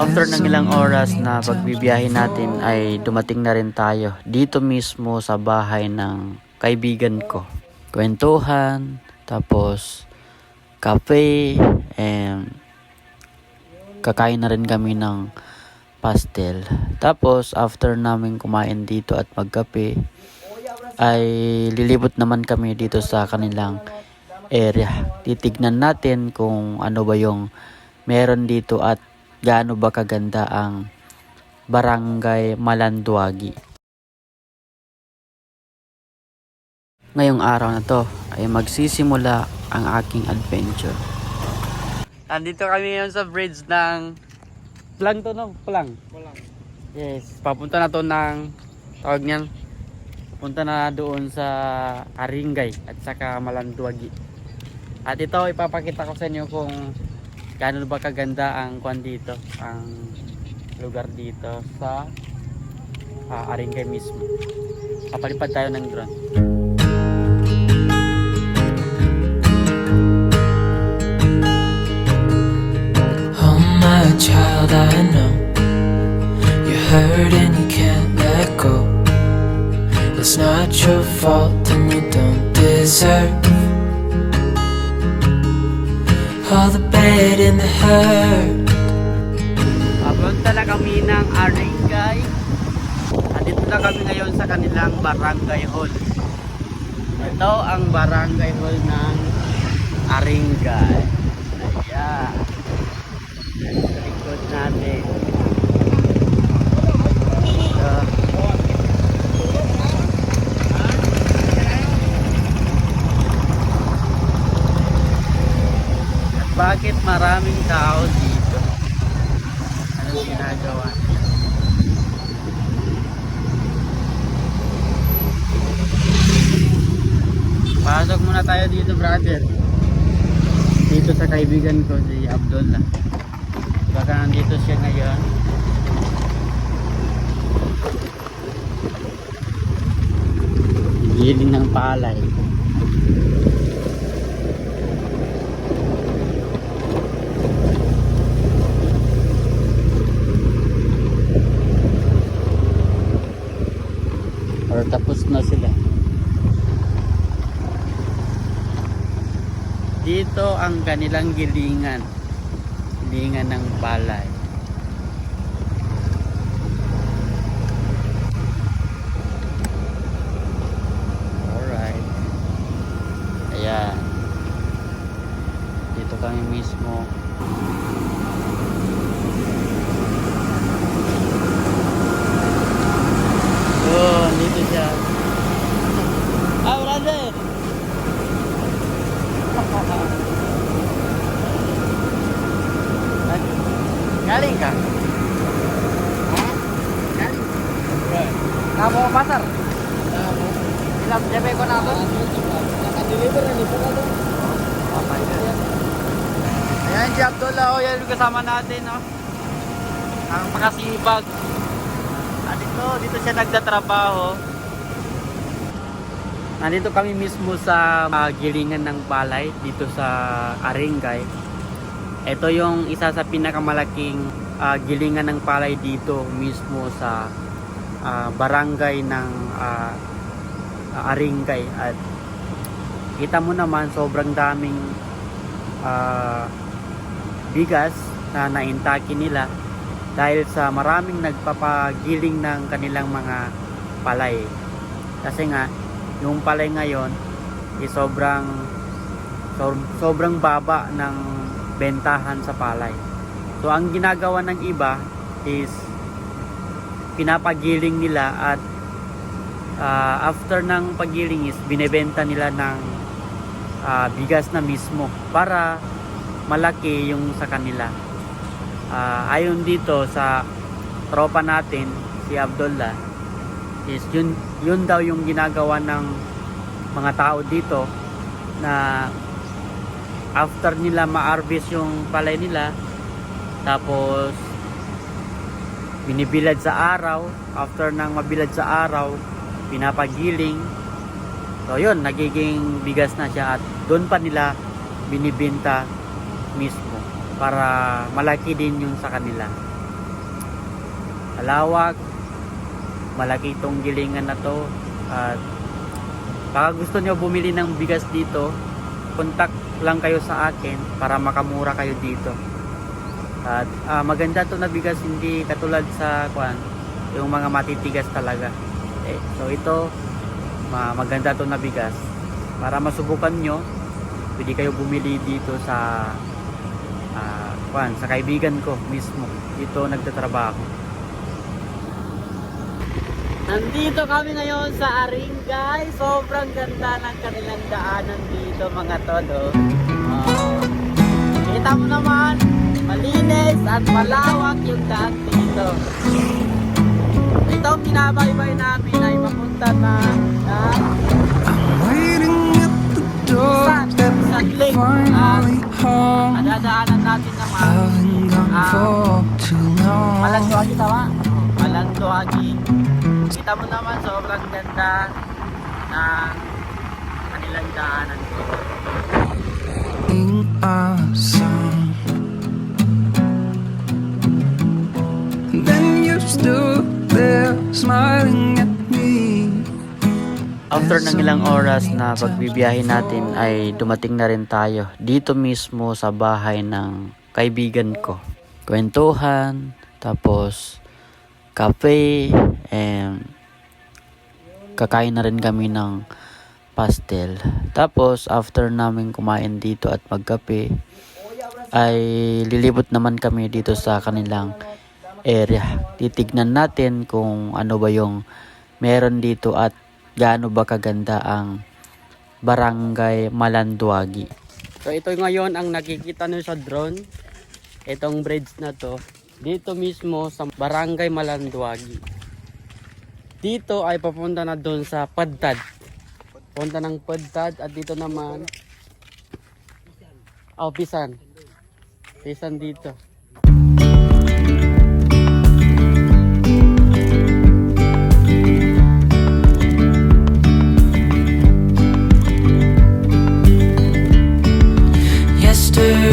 After ng ilang oras na pagbibiyahe natin ay dumating na rin tayo dito mismo sa bahay ng kaibigan ko. Kwentuhan, tapos cafe, and kakain na rin kami ng pastel. Tapos after namin kumain dito at magkape, ay lilibot naman kami dito sa kanilang area. Titignan natin kung ano ba yung meron dito at gaano ba kaganda ang Barangay Malanduagi. Ngayong araw na to ay magsisimula ang aking adventure. Andito kami ngayon sa bridge ng Plang to no? Plang. Yes, papunta na to ng tawag niyan. Punta na doon sa Aringay at saka Malanduagi. At ito ipapakita ko sa inyo kung gaano ba kaganda ang kwan dito, ang lugar dito sa ah, Aringay mismo. Kapalipad tayo ng drone. Oh my child, I know you're hurt and you can't let go. It's not your fault and you don't deserve all the bad and the hurt. Papunta na kami ng Aringay. At dito na kami ngayon sa kanilang barangay hall. Ito ang barangay hall ng Aringay. Ayan. Sa likod natin. Ito. At bakit maraming tao dito? Anong ginagawa nila? Pasok muna tayo dito, brother. Dito sa kaibigan ko, si Abdullah. Baka nandito siya ngayon. Giling ng palay. Or tapos na sila. Dito ang kanilang gilingan. Gilingan ng palay. Alright. Ayan. Dito kami mismo. Oh, dito siya. Ah, brother! Galing ka? Ha? Galing? Kamu ke pasar? Bilang jabe ko na ako? Naka-deliver na nito na doon. Oh my God. Ayan si Abdullah, oh, yan yung kasama natin, oh. Ang makasibag. Ah, dito, dito siya nagtatrabaho. Nandito kami mismo sa ah, gilingan ng palay dito sa Aringay. Ito yung isa sa pinakamalaking ah, gilingan ng palay dito mismo sa ah, barangay ng ah, Aringay at kita mo naman sobrang daming ah, bigas na naintake nila dahil sa maraming nagpapagiling ng kanilang mga palay. Kasi nga, yung palay ngayon is sobrang so- sobrang baba ng bentahan sa palay. So ang ginagawa ng iba is pinapagiling nila at ah, after ng pagiling is binebenta nila ng ah, bigas na mismo para malaki yung sa kanila. Ah, ayon dito sa tropa natin, si Abdullah, is yun, yun daw yung ginagawa ng mga tao dito na after nila ma-harvest yung palay nila tapos binibilad sa araw. After ng mabilad sa araw pinapagiling. So yun nagiging bigas na siya at doon pa nila binibenta mismo para malaki din yung sa kanila. Malawak malaki itong gilingan na to. At baka gusto nyo bumili ng bigas dito contact lang kayo sa akin para makamura kayo dito at ah, maganda to na bigas hindi katulad sa kwan yung mga matitigas talaga eh, so ito ma maganda to na bigas para masubukan nyo pwede kayo bumili dito sa ah, kwan sa kaibigan ko mismo dito nagtatrabaho Nandito kami ngayon sa Aring guys. Sobrang ganda ng kanilang daanan dito mga todo. Oh. kita mo naman, malinis at malawak yung daan dito. Ito ang binabaybay namin ay papunta na na the doorstep, Sunlit. finally home. Nadadaanan natin naman gone Ah. Malanduagi tawa. Malanduagi. Kita mo naman sobrang ganda ng kanilang daanan smiling at me. After ng ilang oras na pagbibiyahe natin ay dumating na rin tayo dito mismo sa bahay ng kaibigan ko. Kwentuhan, tapos cafe, and kakain na rin kami ng pastel. Tapos after namin kumain dito at magkape, ay lilibot naman kami dito sa kanilang area. Titignan natin kung ano ba yung meron dito at gaano ba kaganda ang Barangay Malanduagi. So ito ngayon ang nakikita nyo sa drone. Itong bridge na to. Dito mismo sa Barangay Malanduagi. Dito ay papunta na doon sa Padtad. Punta ng Padtad at dito naman Oh, Pisan. Pisan dito. do.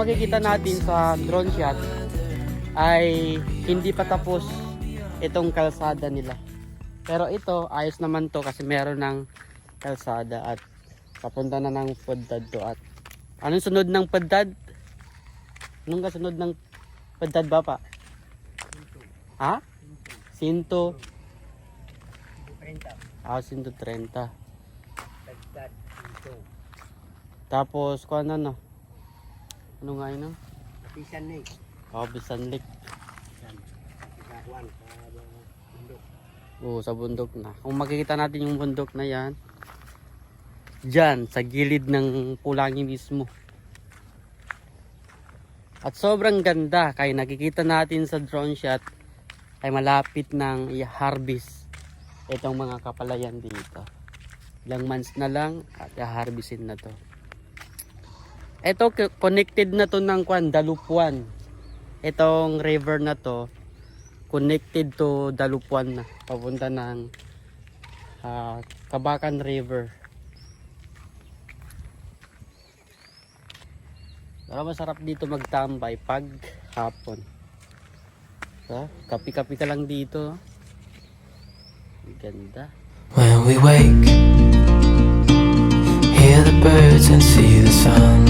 Makikita natin sa drone shot ay hindi pa tapos itong kalsada nila. Pero ito ayos naman to kasi meron ng kalsada at papunta na ng Puddad to at anong sunod ng Puddad? Anong kasunod ng Puddad ba pa? Ha? Sinto. Ah, Sinto 30. Tapos, kung ano no? Ano nga yun? no? Pisan ni. Oh, Bisan Lake. Oo, sa bundok na. Kung makikita natin yung bundok na yan, dyan, sa gilid ng pulangi mismo. At sobrang ganda, kaya nakikita natin sa drone shot, ay malapit ng i-harvest itong mga kapalayan dito. Ilang months na lang at i-harvestin na to. Ito, connected na to ng kwan, Dalupuan. Itong river na to, connected to Dalupuan na papunta ng ah, Kabakan River. Pero masarap dito magtambay pag hapon. So, kapi-kapi ka lang dito Ang ganda. When we wake, hear the birds and see the sun.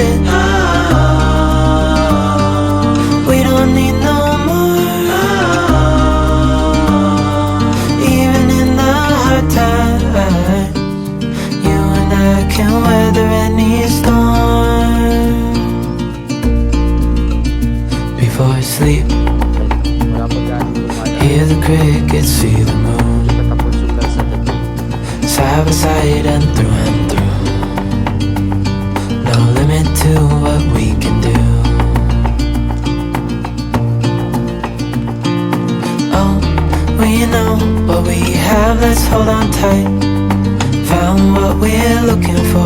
It. We don't need no more. Even in the hard times, you and I can weather any storm. Before I sleep, hear the crickets, see the moon. Side by side and through and through. What we can do. Oh, we know what we have, let's hold on tight. Found what we're looking for